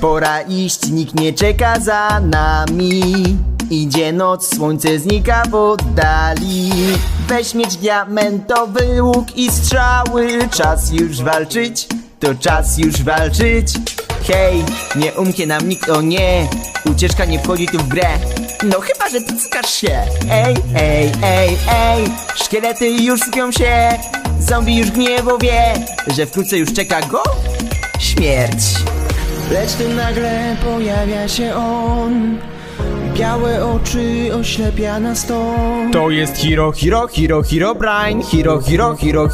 Pora iść, nikt nie czeka za nami. Idzie noc, słońce znika w oddali. Weź mieć diamentowy łuk i strzały. Czas już walczyć, to czas już walczyć. Hej, nie umknie nam nikt, o nie. Ucieczka nie wchodzi tu w grę. No chyba, że tyckasz się. Ej, ej, ej, ej Szkielety już sypią się. Zombie już gniewo wie Że wkrótce już czeka go Śmierć Lecz tu nagle pojawia się on Białe oczy oślepia nas to To jest Hiro, Hiro, Hiro, Hiro Brain Hiro, Hiro, Hiro, Hiro